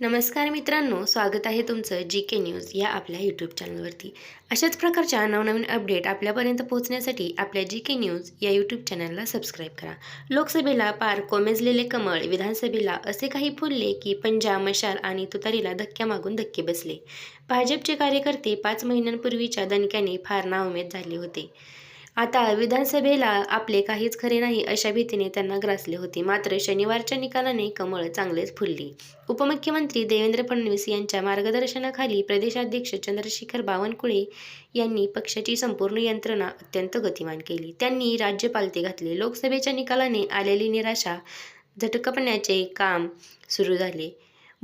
नमस्कार मित्रांनो स्वागत आहे तुमचं जी के न्यूज या आपल्या यूट्यूब चॅनलवरती अशाच प्रकारच्या नवनवीन अपडेट आपल्यापर्यंत पोहोचण्यासाठी आपल्या जी के न्यूज या यूट्यूब चॅनलला सबस्क्राईब करा. लोकसभेला पार कोमेजलेले कमळ विधानसभेला असे काही फुलले की पंजा मशाल आणि तुतारीला धक्क्या मागून धक्के बसले. भाजपचे कार्यकर्ते पाच महिन्यांपूर्वीच्या दणक्याने फार नाउमेद झाले होते. आता विधानसभेला आपले काहीच खरे नाही अशा भीतीने त्यांना ग्रासले होते. मात्र शनिवारच्या निकालाने कमळ चांगलेच फुलली. उपमुख्यमंत्री देवेंद्र फडणवीस यांच्या मार्गदर्शनाखाली प्रदेशाध्यक्ष चंद्रशेखर बावनकुळे यांनी पक्षाची संपूर्ण यंत्रणा अत्यंत गतिमान केली. त्यांनी राज्यपालते घातले. लोकसभेच्या निकालाने आलेली निराशा झटकपण्याचे काम सुरू झाले.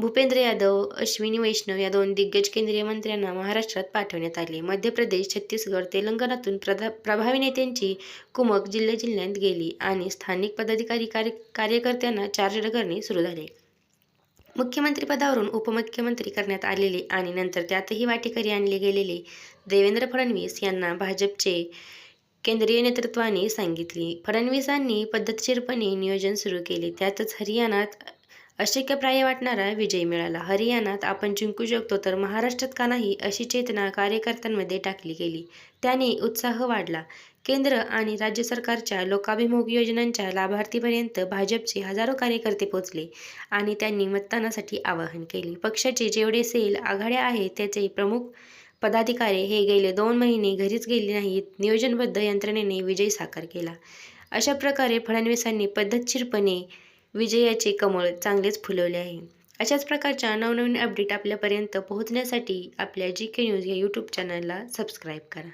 भूपेंद्र यादव अश्विनी वैष्णव या दोन दिग्गज केंद्रीय मंत्र्यांना महाराष्ट्रात पाठवण्यात आले. मध्य प्रदेश छत्तीसगड तेलंगणातून प्रधा प्रभावी नेत्यांची कुमक जिल्ह्याजिल्ह्यात गेली आणि स्थानिक पदाधिकारी कार्य कार्यकर्त्यांना चार्ज करणे सुरू झाले. मुख्यमंत्रीपदावरून उपमुख्यमंत्री करण्यात आलेले आणि नंतर त्यातही वाटेकरी आणले गेलेले देवेंद्र फडणवीस यांना भाजपचे केंद्रीय नेतृत्वाने सांगितले. फडणवीसांनी पद्धतशीरपणे नियोजन सुरू केले. त्यातच हरियाणात अशक्यप्राय वाटणारा विजय मिळाला. हरियाणात आपण जिंकू शकतो तर महाराष्ट्रात का नाही अशी चेतना कार्यकर्त्यांमध्ये टाकली गेली. त्याने उत्साह वाढला. केंद्र आणि राज्य सरकारच्या लोकाभिमुख योजनांच्या लाभार्थीपर्यंत भाजपचे हजारो कार्यकर्ते पोचले आणि त्यांनी मतदानासाठी आवाहन केले. पक्षाचे जेवढे सेल आघाड्या आहेत त्याचे प्रमुख पदाधिकारी हे गेले दोन महिने घरीच गेले नाहीत नियोजनबद्ध यंत्रणेने विजय साकार केला. अशा प्रकारे फडणवीसांनी पद्धतशीरपणे विजयाचे कमळ चांगलेच फुलवले आहे. अशाच प्रकारच्या नवनवीन अपडेट आपल्यापर्यंत पोहोचण्यासाठी आपल्या जी के न्यूज या यूट्यूब चॅनलला सबस्क्राईब करा.